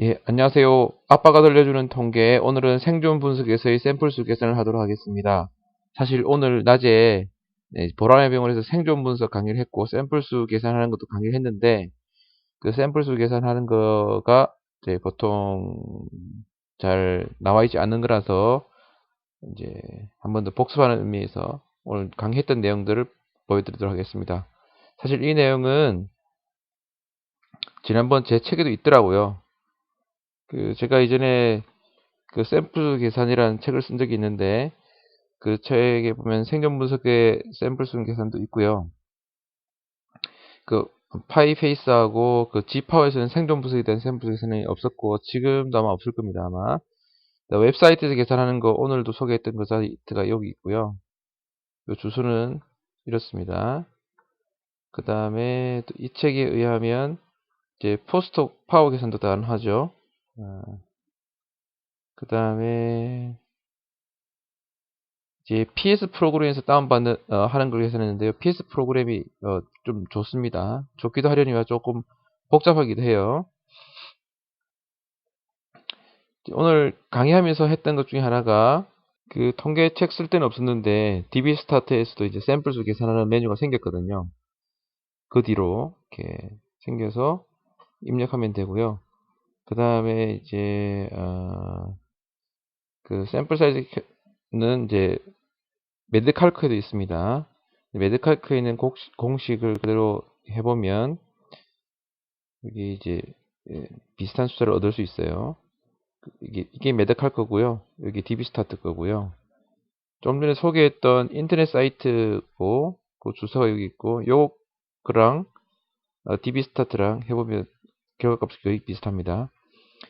예, 안녕하세요. 아빠가 들려주는 통계, 오늘은 생존 분석에서의 샘플 수 계산을 하도록 하겠습니다. 사실 오늘 낮에 네, 보라매 병원에서 생존 분석 강의를 했고, 샘플 수 계산하는 것도 강의를 했는데, 그 샘플 수 계산하는 거가 이제 보통 잘 나와 있지 않는 거라서, 이제 한 번 더 복습하는 의미에서 오늘 강의했던 내용들을 보여드리도록 하겠습니다. 사실 이 내용은 지난번 제 책에도 있더라고요. 그 제가 이전에 그 샘플 계산이라는 책을 쓴 적이 있는데 그 책에 보면 생존 분석의 샘플 수는 계산도 있고요. 그 파이페이스하고 그 G파워에서는 생존 분석에 대한 샘플 계산이 없었고 지금도 아마 없을 겁니다 아마 웹사이트에서 계산하는 거 오늘도 소개했던 그 사이트가 여기 있고요. 이 주소는 이렇습니다. 그 다음에 이 책에 의하면 이제 포스톡 파워 계산도 가능하죠. 그 다음에 이제 PS 프로그램에서 다운받는 어, 하는 걸 계산했는데요. PS 프로그램이 어, 좀 좋습니다. 좋기도 하려니와 조금 복잡하기도 해요. 오늘 강의하면서 했던 것 중에 하나가 그 통계책 쓸 때는 없었는데 DB스타트에서도 이제 샘플 수 계산하는 메뉴가 생겼거든요. 그 뒤로 이렇게 생겨서 입력하면 되고요. 그 다음에 이제 어, 그 샘플 사이즈는 이제 매드칼크에도 있습니다. 매드칼크에 있는 공식을 그대로 해보면 여기 이제 예, 비슷한 숫자를 얻을 수 있어요. 이게, 이게 매드칼크고요. 여기 DB스타트 거고요. 좀 전에 소개했던 인터넷 사이트고 그 주소가 여기 있고 요거랑 어, DB스타트랑 해보면 결과값이 거의 비슷합니다.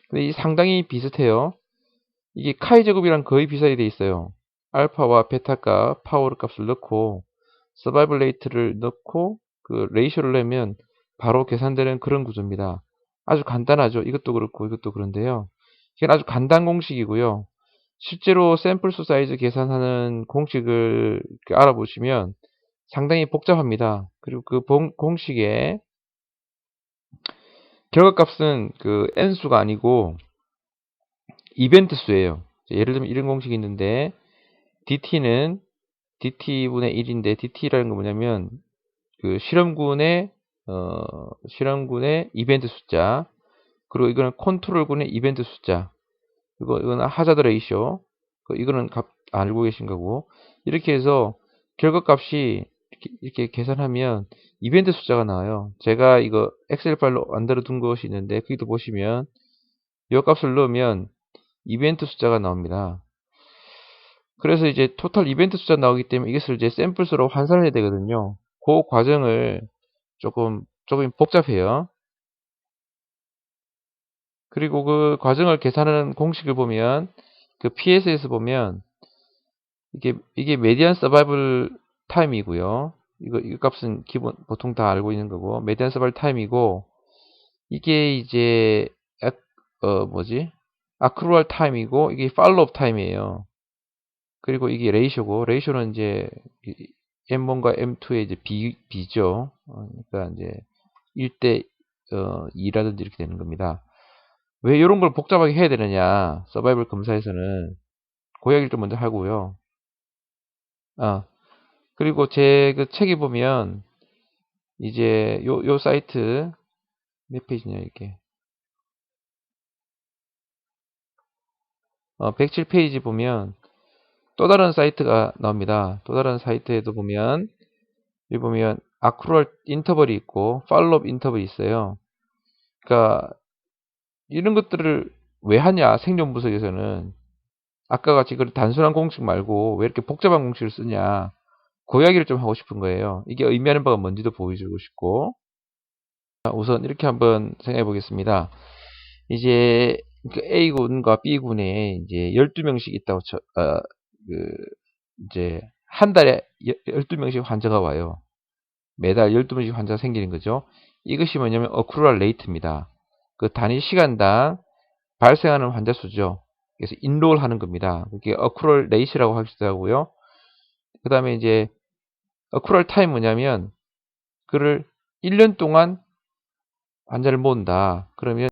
근데 이 상당히 비슷해요. 이게 카이 제곱이랑 거의 비슷하게 돼 있어요. 알파와 베타가 파워 값을 넣고 서바이벌 레이트를 넣고 그 레이쇼를 내면 바로 계산되는 그런 구조입니다. 아주 간단하죠. 이것도 그렇고 이것도 그런데요. 이건 아주 간단 공식이고요. 실제로 샘플 수 사이즈 계산하는 공식을 알아보시면 상당히 복잡합니다. 그리고 그 공식에 결과값은 그 n수가 아니고 이벤트 수예요. 예를 들면 이런 공식이 있는데 dt는 dt분의 1인데 dt라는 건 뭐냐면 그 실험군의 어, 실험군의 이벤트 숫자 그리고 이거는 컨트롤군의 이벤트 숫자. 이거 이거는 하자드 레이쇼 이거는 값 알고 계신 거고. 이렇게 해서 결과값이 이렇게, 계산하면 이벤트 숫자가 나와요. 제가 이거 엑셀 파일로 만들어 둔 것이 있는데 거기도 보시면 이 값을 넣으면 이벤트 숫자가 나옵니다. 그래서 이제 토탈 이벤트 숫자 나오기 때문에 이것을 이제 샘플 수로 환산을 해야 되거든요. 그 과정을 조금 조금 복잡해요. 그리고 그 과정을 계산하는 공식을 보면 그 PS에서 보면 이게 이게 메디안 서바이벌 타임이고요. 이거 이 값은 기본 보통 다 알고 있는 거고 메디안 서바이벌 타임이고 이게 이제 어 뭐지? 아크루얼 타임이고 이게 팔로업 타임이에요. 그리고 이게 레이쇼고 레이쇼는 이제 M1과 M2의 이제 B, B죠. 어, 그러니까 이제 1대 어, 2라든지 이렇게 되는 겁니다. 왜 이런 걸 복잡하게 해야 되느냐? 서바이벌 검사에서는 그 이야기를 좀 먼저 하고요. 아, 그리고 제 그 책에 보면 이제 요, 요 사이트 몇 페이지냐 이게 어, 107페이지 보면 또 다른 사이트가 나옵니다. 또 다른 사이트에도 보면 여기 보면 아크루얼 인터벌이 있고 팔로업 인터벌이 있어요. 그러니까 이런 것들을 왜 하냐 생존 분석에서는 아까 같이 그 단순한 공식 말고 왜 이렇게 복잡한 공식을 쓰냐 그 이야기를 좀 하고 싶은 거예요. 이게 의미하는 바가 뭔지도 보여주고 싶고 우선 이렇게 한번 생각해 보겠습니다. 이제 그 A군과 B군에 이제 12명씩 있다고 쳐, 어, 그 이제 한 달에 12명씩 환자가 와요. 매달 12명씩 환자가 생기는 거죠. 이것이 뭐냐면 어크루얼 레이트입니다. 그 단위 시간당 발생하는 환자 수죠. 그래서 인롤 하는 겁니다. 그게 어크롤 레이시라고 하기도 하고요. 그 다음에 이제 어크롤 타임 뭐냐면 그를 1년 동안 환자를 모은다. 그러면